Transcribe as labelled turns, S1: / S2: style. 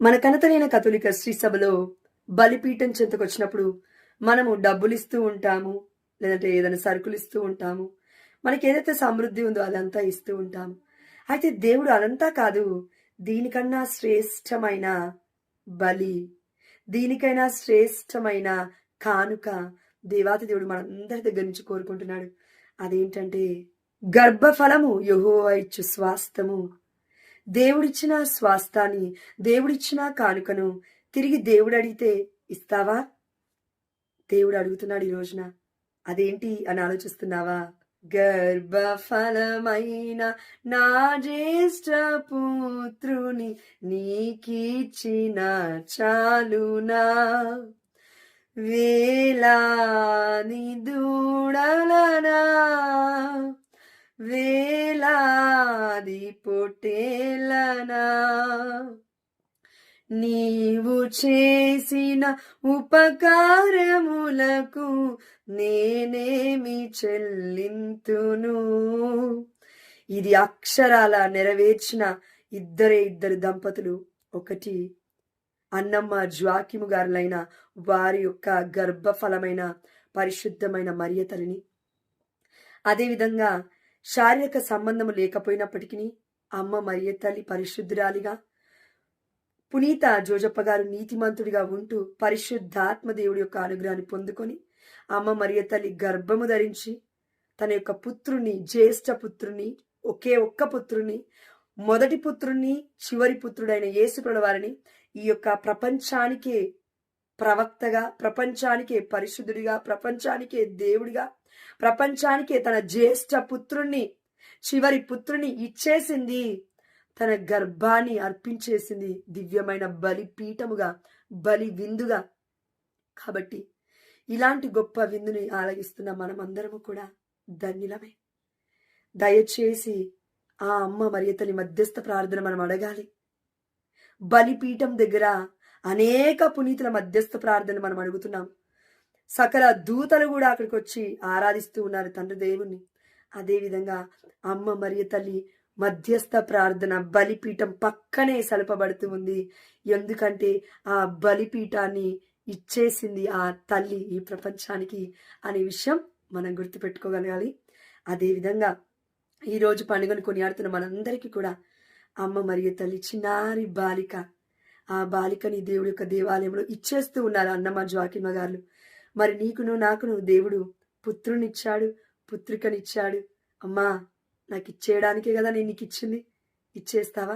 S1: మన కనతలైన కథోలిక శ్రీసభలో బలిపీఠం చెంతకు వచ్చినప్పుడు మనము డబ్బులు ఇస్తూ ఉంటాము లేదంటే ఏదైనా సరుకులు ఇస్తూ ఉంటాము. మనకి ఏదైతే సమృద్ధి ఉందో అదంతా ఇస్తూ ఉంటాము. అయితే దేవుడు అదంతా కాదు దీనికన్నా శ్రేష్టమైన బలి దీనికైనా శ్రేష్టమైన కానుక దేవాతి దేవుడు మనందరి దగ్గర నుంచి కోరుకుంటున్నాడు. అదేంటంటే గర్భఫలము యహోవా ఇచ్చు స్వాస్థము. దేవుడిచ్చిన స్వాస్థాన్ని దేవుడిచ్చిన కానుకను తిరిగి దేవుడు అడిగితే ఇస్తావా? దేవుడు అడుగుతున్నాడు ఈ రోజున. అదేంటి అని ఆలోచిస్తున్నావా? గర్భఫలమైన నా జ్యేష్ఠ పుత్రుని నీకిచ్చిన చాలునా? వేలాని దూడలనా? వేలాది పొట్టేలనా? నీవు చేసిన ఉపకారములకు నేనేమి చెల్లింతును? ఇది అక్షరాల నెరవేర్చిన ఇద్దరే ఇద్దరు దంపతులు. ఒకటి అన్నమ్మ జ్వాకిము గారులైన వారి యొక్క గర్భఫలమైన పరిశుద్ధమైన మరియ తల్లిని. అదేవిధంగా శారీరక సంబంధము లేకపోయినప్పటికీ అమ్మ మరియ తల్లి పరిశుద్ధురాలిగా పునీత జోజప్ప గారు నీతిమంతుడిగా ఉంటూ పరిశుద్ధాత్మదేవుడి యొక్క అనుగ్రహాన్ని పొందుకొని అమ్మ మరియ తల్లి గర్భము ధరించి తన యొక్క పుత్రుని జ్యేష్ఠ పుత్రుని ఒకే ఒక్క పుత్రుని మొదటి పుత్రుని చివరి పుత్రుడైన యేసుకుల వారిని ఈ యొక్క ప్రపంచానికే ప్రవక్తగా ప్రపంచానికే పరిశుద్ధుడిగా ప్రపంచానికే దేవుడిగా ప్రపంచానికే తన జ్యేష్ఠ పుత్రుణ్ణి చివరి పుత్రుని ఇచ్చేసింది. తన గర్భాన్ని అర్పించేసింది దివ్యమైన బలి పీఠముగా బలి విందుగా కాబట్టి ఇలాంటి గొప్ప విందుని ఆలగిస్తున్న మనమందరము కూడా ధన్యులమే. దయచేసి ఆ అమ్మ మరియతని మధ్యస్థ ప్రార్థన మనం అడగాలి. బలిపీఠం దగ్గర అనేక పునీతుల మధ్యస్థ ప్రార్థన మనం అడుగుతున్నాం. సకల దూతలు కూడా అక్కడికి వచ్చి ఆరాధిస్తూ ఉన్నారు తండ్రి దేవుణ్ణి. అదేవిధంగా అమ్మ మరియు తల్లి మధ్యస్థ ప్రార్థన బలిపీఠం పక్కనే సలపబడుతూ ఉంది. ఎందుకంటే ఆ బలిపీఠాన్ని ఇచ్చేసింది ఆ తల్లి ఈ ప్రపంచానికి అనే విషయం మనం గుర్తుపెట్టుకోగలగాలి. అదేవిధంగా ఈరోజు పండుగను కొనియాడుతున్న మనందరికీ కూడా అమ్మ మరియు తల్లి చిన్నారి బాలిక ఆ బాలికని దేవుడి యొక్క దేవాలయంలో ఇచ్చేస్తూ ఉన్నారు అన్నమ్మ జ్వాకిమ్మ గారు. మరి నీకును నాకును దేవుడు పుత్రునిచ్చాడు పుత్రికనిచ్చాడు. అమ్మా నాకు ఇచ్చేయడానికే కదా నేను నీకు ఇచ్చింది ఇచ్చేస్తావా?